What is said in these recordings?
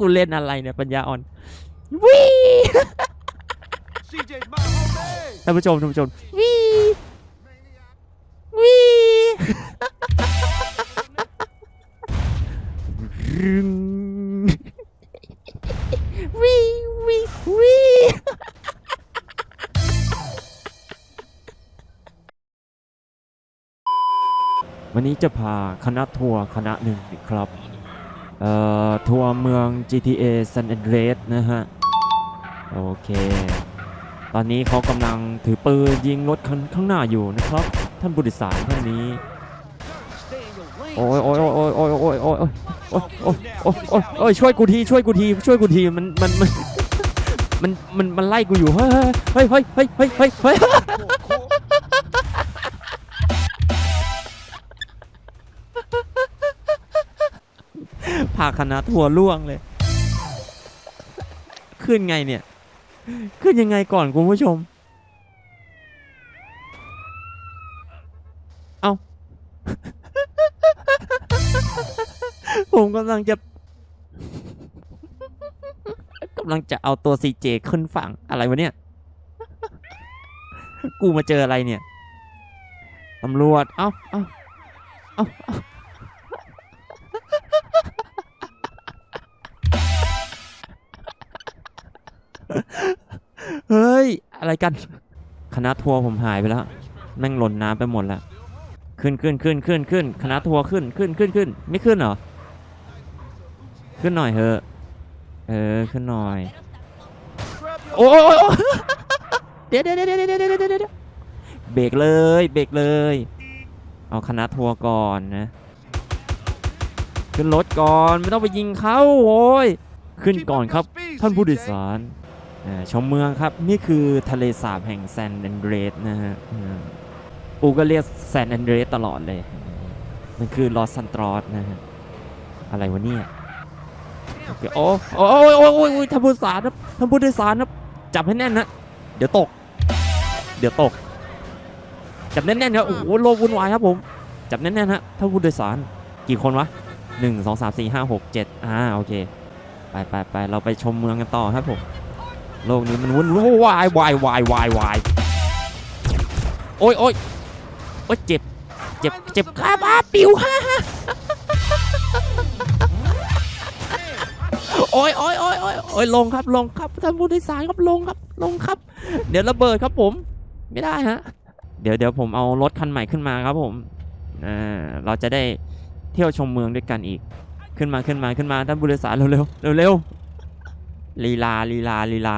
กูเล่นอะไรเนี่ยปัญญาอ่อนวิ CJ's my homie. ท่านผู้ชมท่านผู้ชมวิวิรึงวิวิวิวันนี้จะพาคณะทัวร์คณะหนึ่งครับ เอ่อทัวร์เมือง GTA San Andreas นะฮะ โอเค ตอนนี้เขากำลังถือปืนยิงรถข้างหน้าอยู่นะครับ ท่านผู้โดยสารท่านนี้ โอ้ยโอ้ยโอ้ยโอ้ยโอ้ยโอ้ยโอ้ยโอ้ยโอ้ยโอ้ยโอ้ยโอ้ยช่วยกูทีช่วยกูทีช่วยกูทีมันมันมันมันมันมันไล่กูอยู่เฮ้ยเฮ้ยเฮ้ยเฮ้ยเฮ้ยเฮ้ย พาคณะทัวร์ล่วงเลย ขึ้นไงเนี่ย ขึ้นยังไงก่อนคุณผู้ชม เอาผมกำลังจะกำลังจะเอาตัวซีเจขึ้นฝั่งอะไรวะเนี่ย กูมาเจออะไรเนี่ยตำรวจ เอ้าเอ้าเอ้า เฮ้ย อะไรกัน คณะทัวร์ผมหายไปแล้ว แม่งหล่นน้ำไปหมดแล้ว ขึ้นขึ้นขึ้นขึ้นขึ้นคณะทัวร์ขึ้นขึ้นขึ้นขึ้น ไม่ขึ้นเหรอ ขึ้นหน่อยเถอะ เออ ขึ้นหน่อย โอ้ยโอ้ยโอ้ยเดี๋ยวเดี๋ยวเดี๋ยวเดี๋ยวเดี๋ยวเดี๋ยวเบรกเลย เบรกเลย เอาคณะทัวร์ก่อนนะ ขึ้นรถก่อน ไม่ต้องไปยิงเขาโอ้ย ขึ้นก่อนครับ ท่านผู้โดยสาร ชมเมืองครับ นี่คือทะเลสาบแห่งแซนแอนเดรสนะฮะอูก็เรียกแซนแอนเดรสตลอดเลย มันคือลอสซันตรอสนะฮะ อะไรวะเนี่ยโอเคโอ้โอ้โอ้โอ้โอ้โอ้ยท่านผู้โดยสารครับท่านผู้โดยสารครับจับให้แน่นนะ เดี๋ยวตก เดี๋ยวตก จับแน่นๆครับโอ้โหโลวุ่นวายครับผม จับแน่นๆฮะท่านผู้โดยสารกี่คนวะหนึ่งสองสามสี่ห้าหกเจ็ดอ่าโอเค ไปไปไปเราไปชมเมืองกันต่อครับผม โลกนี้มันวุ่นวายวายวายวายวายโอ้ยโอ้ยโอ้ยเจ็บ เจ็บ เจ็บครับอ้าปิวฮ่าฮ่าโอ้ยโอ้ยโอ้ยโอ้ยโอ้ยลงครับ ลงครับท่านผู้โดยสารครับลงครับ ลงครับ เดี๋ยวระเบิดครับผม ไม่ได้ฮะ เดี๋ยวเดี๋ยวผมเอารถคันใหม่ขึ้นมาครับผมอ่าเราจะได้เที่ยวชมเมืองด้วยกันอีก ขึ้นมาขึ้นมาขึ้นมาท่านผู้โดยสารเร็วเร็วเร็วเร็ว ลีลาลีลาลีลา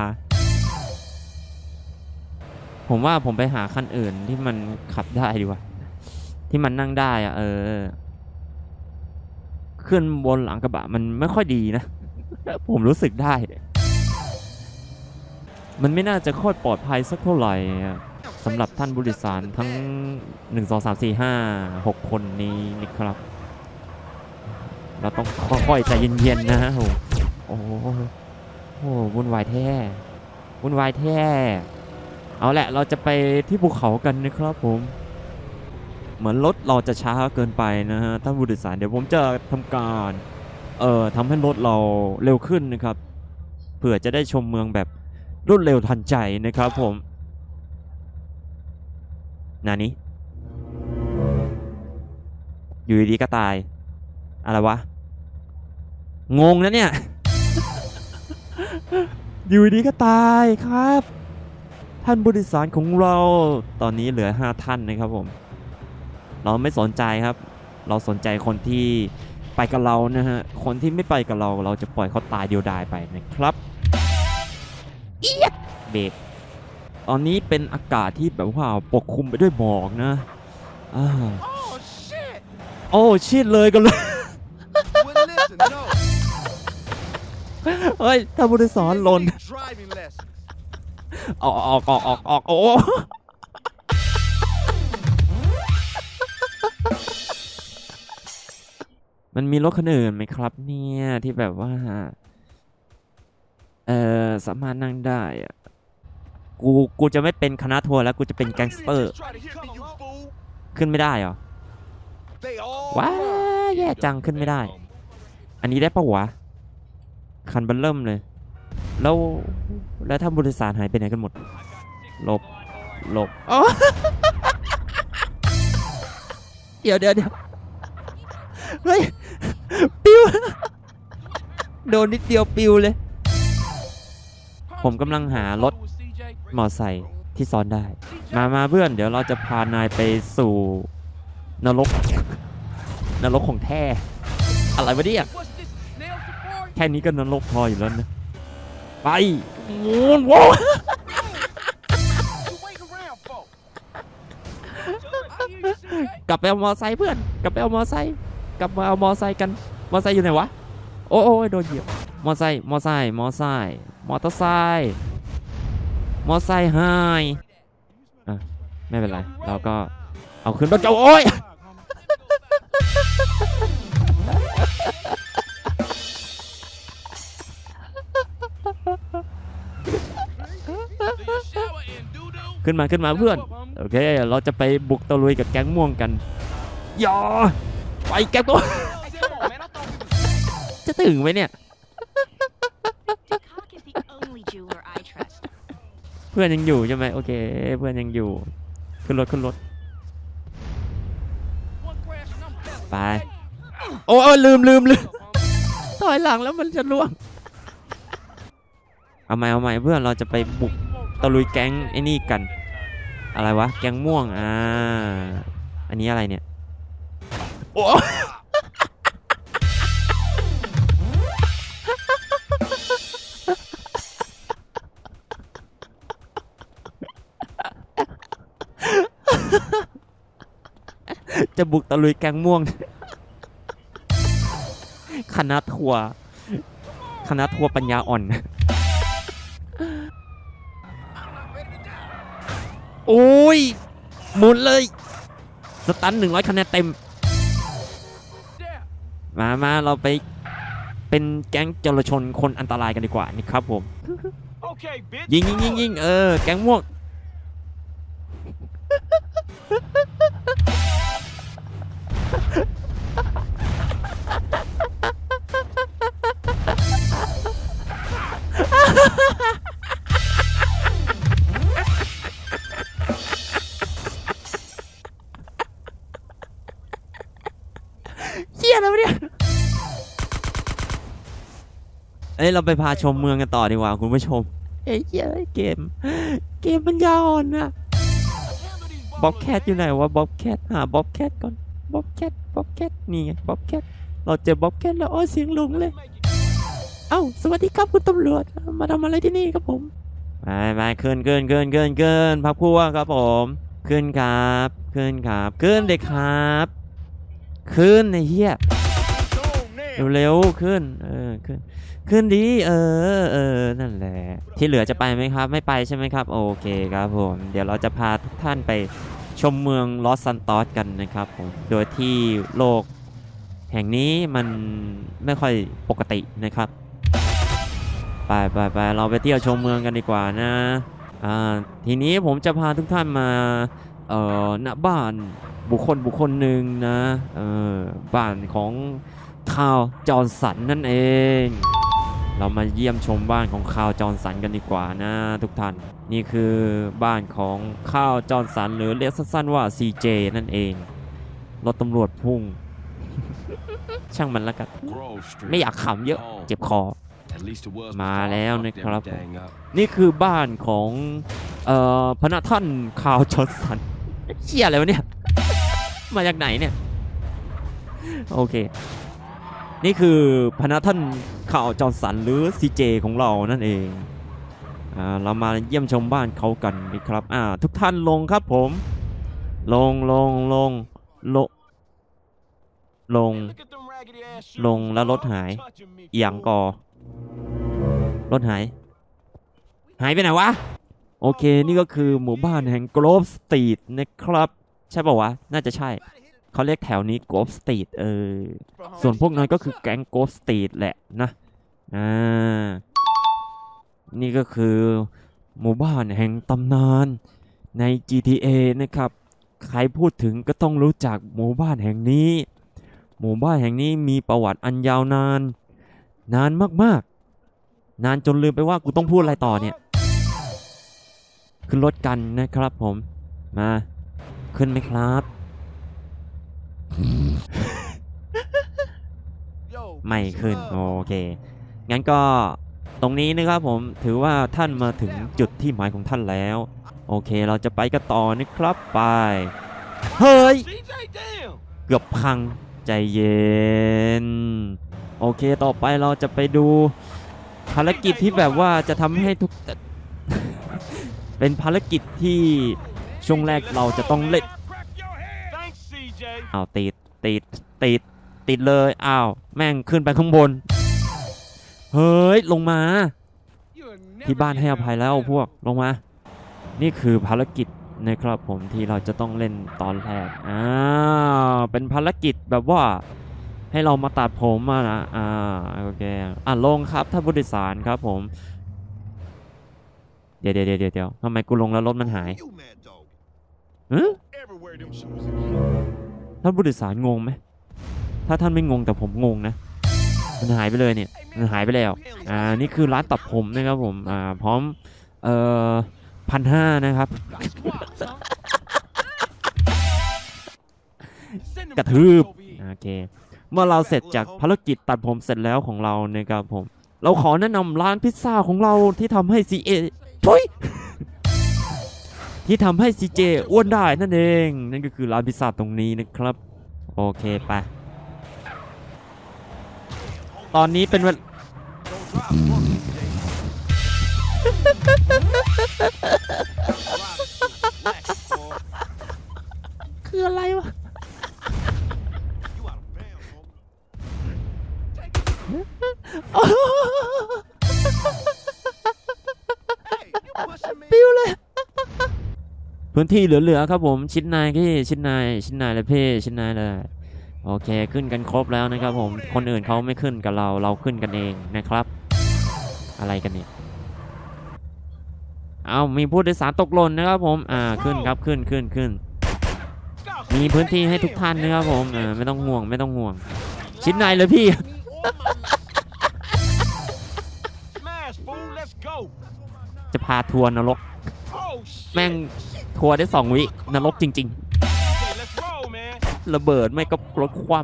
ผมว่าผมไปหาคันอื่นที่มันขับได้ดีกว่า ที่มันนั่งได้อะเออขึ้นบนหลังกระบะมันไม่ค่อยดีนะ ผมรู้สึกได้ มันไม่น่าจะโค่อยปลอดภัยสักเท่าไหร่สำหรับท่านผู้โดยสารทั้ง 1 2 3 4 5 6 คนนี้นะครับ เราต้องค่อยๆใจเย็นๆนะฮะโอ้โห โอ้วุ่นวายแท้วุ่นวายแท้เอาแหละเราจะไปที่ภูเขากันนะครับผม เหมือนรถเราจะช้าเกินไปนะฮะท่านผู้โดยสารเดี๋ยวผมจะทำการเอ่อทำให้รถเราเร็วขึ้นนะครับเผื่อจะได้ชมเมืองแบบรวดเร็วทันใจนะครับผมนานี้อยู่ดีๆก็ตาย อะไรวะ งงนะเนี่ย อยู่ดีๆก็ตายครับ ท่านบริสารของเราตอนนี้เหลือ 5 ท่านนะครับผม เราไม่สนใจครับ เราสนใจคนที่ไปกับเรานะฮะ คนที่ไม่ไปกับเราเราจะปล่อยเขาตายเดียวดายไปนะครับเอียดเบรกตอนนี้เป็นอากาศที่แบบว่าปกคลุมไปด้วยหมอกนะอ่า Oh shit! โอ้ชิดเลยกันเลย Well, listen, no. เฮ้ยท่านผู้โดยสารหล่น Need Driving lessons. ออกออกออกออกออกโอ้มันมีรถคันอื่นไหมครับเนี่ยที่แบบว่า เออสามารถนั่งได้อะกูกูจะไม่เป็นคณะทัวร์แล้วกูจะเป็นแก๊งสเตอร์ Just try to hit me, you fool. ขึ้นไม่ได้เหรอ They all ว้า run. แย่จังขึ้นไม่ได้ อันนี้ได้ปะวะ คันเบันเริ่มเลย แล้วแล้วถ้าบริษัทหายไปไหนกันหมดหลบหลบอ๋อเดี๋ยวเดี๋ยวเดี๋ยวเฮ้ยปิวโดนนิดเดียวปิวเลย ผมกำลังหารถมอไซค์ที่ซ้อนได้ มามาเพื่อน เดี๋ยวเราจะพานายไปสู่นรก นรกของแท้ อะไรวะเนี่ยแค่นี้ก็นรกพออยู่แล้วนะ ไปงูนโว้กลับไปเอามอไซค์เพื่อน กลับไปเอามอไซค์กลับมาเอามอไซค์กัน มอไซค์อยู่ไหนวะ โอ้โอ้ยโดนเหยียบ มอไซค์ มอไซค์ มอไซค์ มอเตอร์ไซค์ มอไซค์หายอะไม่เป็นไร เราก็เอาขึ้นรถเจ้าโอ้ย ขึ้นมาขึ้นมาเพื่อนโอเค เราจะไปบุกตะลุยกับแก๊งม่วงกันอย่าไปแก๊งม่วงจะถึงไหมเนี่ย Cock is the only jeweler I trust. เพื่อนยังอยู่ใช่ไหมโอเค เพื่อนยังอยู่ ขึ้นรถขึ้นรถไปโอ้โอ้ลืมลืมลืมถอยหลังแล้วมันจะล่วง เอาใหม่เอาใหม่เพื่อนเราจะไปบุกตะลุยแก๊งไอ้นี่กัน อะไรวะ แก๊งม่วง อ่า อันนี้อะไรเนี่ย โอ้จะบุกตะลุยแก๊งม่วง คณะทัวร์คณะทัวร์ปัญญาอ่อน โอ้ยหมุนเลย สตันหนึ่งร้อยคะแนนเต็ม มามาเราไปเป็นแก๊งจรชนคนอันตรายกันดีกว่านี่ครับผม Okay, bitch. ยิงยิงยิงยิงเออ แก๊งม่วงเฮีย อะไรวะเนี่ยเอ้ยเราไปพาชมเมืองกันต่อดีกว่าคุณผู้ชมเอ้ยเหี้ยเกม เกมมันยาวอ่อนนะบ๊อบแคทอยู่ไหนวะบ๊อบแคทหาบ๊อบแคทก่อนบ๊อบแคทบ๊อบแคทนี่ไงบ๊อบแคทเราเจอบ๊อบแคทแล้วโอ้ยเสียงหลงเลย เอ้าสวัสดีครับคุณตำรวจมาทำอะไรที่นี่ครับผมไปไปขึ้นขึ้นขึ้นขึ้นขึ้นพักพวกครับผม ขึ้นครับ ขึ้นครับ ขึ้นเด็กครับ ขึ้นไอ้เหี้ยเร็วๆขึ้น เออ ขึ้น ขึ้นดี เออ เออ นั่นแหละ ที่เหลือจะไปไหมครับ ไม่ไปใช่ไหมครับ โอเคครับผม เดี๋ยวเราจะพาทุกท่านไปชมเมืองลอสซันตอสกันนะครับผม โดยที่โลกแห่งนี้มันไม่ค่อยปกตินะครับ ไปไปไปเราไปเที่ยวชมเมืองกันดีกว่านะ อ่า ทีนี้ผมจะพาทุกท่านมา เอ่อ ณ บ้าน บุคคลบุคคลหนึ่งนะเออบ้านของคาวจอร์นสันนั่นเอง เรามาเยี่ยมชมบ้านของคาวจอร์นสันกันดีกว่านะทุกท่าน นี่คือบ้านของข้าวจอร์นสันหรือเรียกสั้นๆว่า CJ นั่นเองรถตำรวจพุ่ง ช่างมันล้วกัน ไม่อยากขำเยอะเจ็บคอ มาแล้วนะครับ นี่คือบ้านของ เอ่อพระท่านคาวจอร์นสันเชี่ยอะไรวะเนี่ย มาจากไหนเนี่ย โอเค นี่คือพระท่านข่าวจอร์นสันหรือซีเจของเรานั่นเองอ่าเรามาเยี่ยมชมบ้านเขากันนะครับอ่าทุกท่านลงครับผม ลงลงลงลงลง ลงแล้วรถหายเอียงกอรถหาย หายไปไหนวะ โอเค นี่ก็คือหมู่บ้านแห่ง Grove Street นะครับ ใช่ป่าวะ น่าจะใช่ เขาเรียกแถวนี้ Grove Street เออ ส่วนพวกนั้นก็คือแก๊ง Grove Street แหละนะ อ่า นี่ก็คือหมู่บ้านแห่งตำนานใน GTA นะครับ ใครพูดถึงก็ต้องรู้จักหมู่บ้านแห่งนี้ หมู่บ้านแห่งนี้มีประวัติอันยาวนาน นานมากนานจนลืมไปว่ากูต้องพูดอะไรต่อเนี่ย ขึ้นรถกันนะครับผม มา ขึ้นไหมครับ Yo, ไม่ peace and ขึ้น โอ love. เค งั้นก็ตรงนี้นะครับผมถือว่าท่านมาถึงจุดที่หมายของท่านแล้ว โอเคเราจะไปกันต่อนะครับไป เฮ้ย CJ, damn. เกือบพังใจเย็น โอเคต่อไปเราจะไปดูภารกิจที่แบบว่าจะทำให้ทุก เป็นภารกิจที่ ช่วงแรกเราจะต้องเล่น Thanks, CJ. อ้าวติดติดติดติดเลยอ้าวแม่งขึ้นไปข้างบน เฮ้ย ลงมา ที่บ้านให้อภัยแล้วพวกลงมา นี่คือภารกิจนะครับผมที่เราจะต้องเล่นตอนแรกอ่าเป็นภารกิจแบบว่าให้เรามาตัดผมมานะอ่าโอเคอะลงครับท่านผู้โดยสารครับผม เดี๋ยวเดี๋ยวเดี๋ยวเดี๋ยวทำไมกูลงแล้วรถมันหาย ท่านผู้โดยสารงงไหม ถ้าท่านไม่งงแต่ผมงงนะ มันหายไปเลยเนี่ย มันหายไปแล้ว อ่า นี่คือร้านตัดผมนะครับผม อ่า พร้อม เอ่อพันห้านะครับ Send them กระทืบ over here. โอเค เมื่อเราเสร็จจากภารกิจตัดผมเสร็จแล้วของเรานะครับผม เราขอแนะนำร้านพิซซ่าของเราที่ทำให้ซีเอทุย ที่ทำให้ซีเจอ้วนได้นั่นเอง นั่นก็คือร้านพิซซ่าตรงนี้นะครับ โอเคไป ตอนนี้เป็นวล Don't drive drunk, CJ. Relax, boy. คืออะไรวะ You out of bounds, homie. ปิ้วเลย พื้นที่เหลือๆครับผมชิ้นนายพี่ชิ้นนายชิ้นนายเลยพี่ชิ้นนายเลยโอเคขึ้นกันครบแล้วนะครับผมคนอื่นเขาไม่ขึ้นกับเราเราขึ้นกันเองนะครับ อะไรกันเนี่ยเอามีผู้โดยสารตกหล่นนะครับผมอ่าขึ้นครับขึ้นขึ้นขึ้น มีพื้นที่ให้ทุกท่านนะครับผมอ่าไม่ต้องห่วงไม่ต้องห่วง ชิ้นนายเลยพี่ Smash, fool. Let's go. จะพาทัวร์นรก Oh, shit. แม่งทัวร์ได้สองวินรกจริง ๆ ระเบิดไม่ก็รถคว่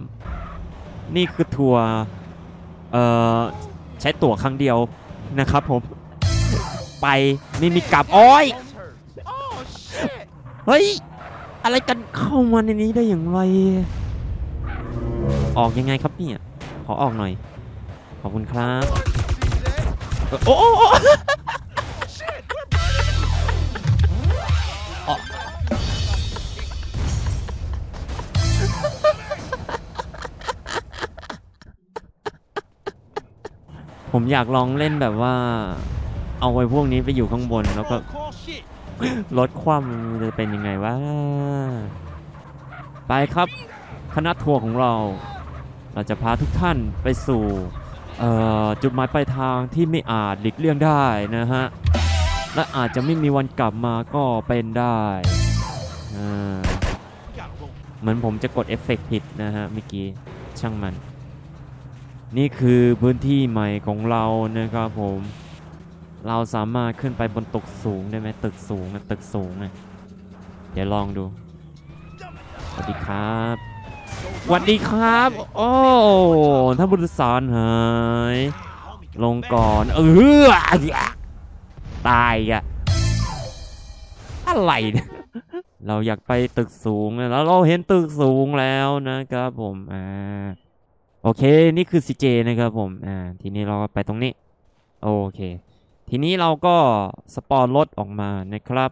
ำนี่คือทัวร์เอ่อใช้ตั๋วครั้งเดียวนะครับผม ไปไม่มีกลับโอ้ยเฮ้ย อะไรกันเข้ามาในนี้ได้อย่างไร ออกยังไงครับเนี่ย ขอออกหน่อย ขอบคุณครับ โอ้ ผมอยากลองเล่นแบบว่า เอาไว้พวกนี้ไปอยู่ข้างบนแล้วก็ Oh, call shit. รถคว่ำมันจะเป็นยังไงวะไปครับคณะทัวร์ของเรา เราจะพาทุกท่านไปสู่จุดหมายปลายทางที่ไม่อาจหลีกเลี่ยงได้นะฮะ และอาจจะไม่มีวันกลับมาก็เป็นได้เหมือนผมจะกดเอฟเฟกต์ผิดนะฮะเมื่อกี้ช่างมัน นี่คือพื้นที่ใหม่ของเรานะครับผม เราสามารถขึ้นไปบนตึกสูงได้ไหมตึกสูงนะตึกสูงนะเดี๋ยวลองดู สวัสดีครับสวัสดีครับ โอ้ท่านผู้โดยสารหายลงก่อนเออตายอะอะไรเนี่ยเราอยากไปตึกสูงนะแล้วเราเห็นตึกสูงแล้วนะครับผมอ่า โอเค นี่คือ CJ นะครับผม อ่า ทีนี้เราก็ไปตรงนี้ โอเค ทีนี้เราก็สปอนรถออกมานะครับ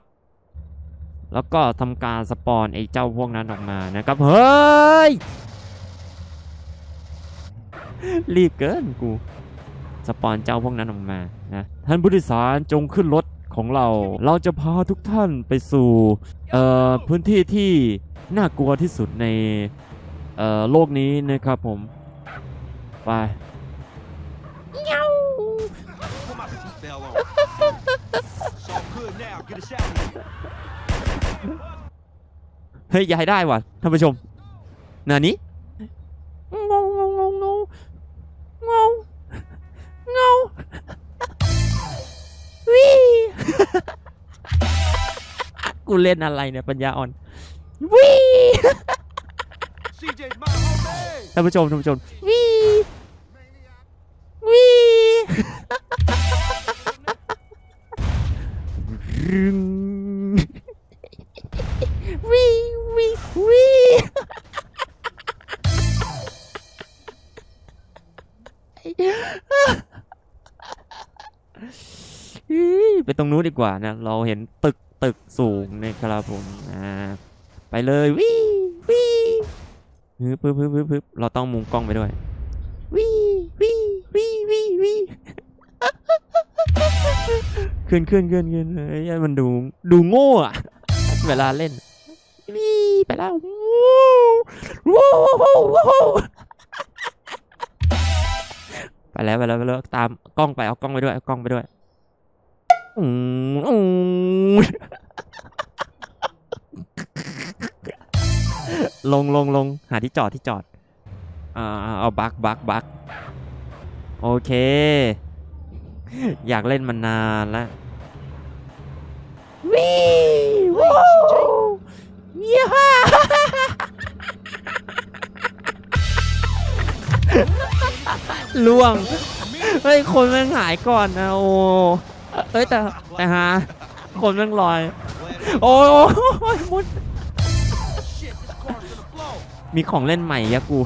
แล้วก็ทำการสปอนไอ้เจ้าพวกนั้นออกมานะครับ เฮ้ย รีบเกินกู สปอนเจ้าพวกนั้นออกมา นะ ท่านผู้โดยสารจงขึ้นรถของเรา เราจะพาทุกท่านไปสู่ เอ่อ พื้นที่ที่น่ากลัวที่สุดใน เอ่อ โลกนี้นะครับผม ไปเฮ้ยย้ายได้ว่ะท่านผู้ชมนานี้งงงงงงงงงงวีกูเล่นอะไรเนี่ยปัญญาอ่อนวีท่านผู้ชมท่านผู้ชมว รึงวิวิวิไปตรงนู้นดีกว่านะ เราเห็นตึกตึกสูงนะครับผมอ่าไปเลยวิวิฮึบฮึบฮึบฮึบฮึบเราต้องมุมกล้องไปด้วย ขึ้นขึ้นขึ้นขึ้นเฮ้ยมันดูดูโง่อะเวลาเล่นวิไปแล้วว้าวว้าวว้าวว้าวไปแล้วไปแล้วไปแล้วตามกล้องไปเอากล้องไปด้วยเอากล้องไปด้วยอืมอืมลงลงลงหาที่จอดที่จอดอ่าเอาบักบักบักโอเค อยากเล่นมานานแล้ว วิว้าวยี่ห้าล่วง เฮ้ย คนแม่งหายก่อนนะโอ้เอ้ยแต่แต่ฮะคนแม่งลอย โอ้ยมุด Shit, this car's gonna blow. มีของเล่นใหม่ยะกู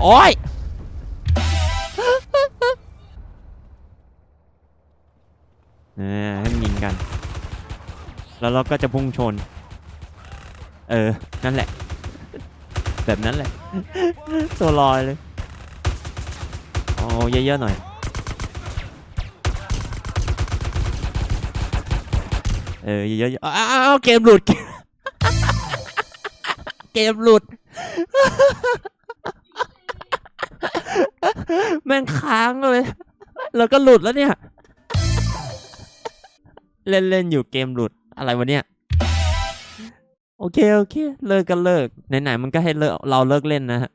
โอ้ย แล้วเราก็จะพุ่งชน เออ นั่นแหละ แบบนั้นแหละ ตัวลอยเลยโอ้เยอะๆหน่อย เออ เยอะๆอ้าวเกมหลุด เกมหลุด แม่งค้างเลย แล้วก็หลุดแล้วเนี่ย เล่นเล่นอยู่เกมหลุด อะไรวะเนี่ย โอเค โอเค เลิกก็เลิกไหนๆมันก็ให้เลิกเราเลิกเล่นนะฮะ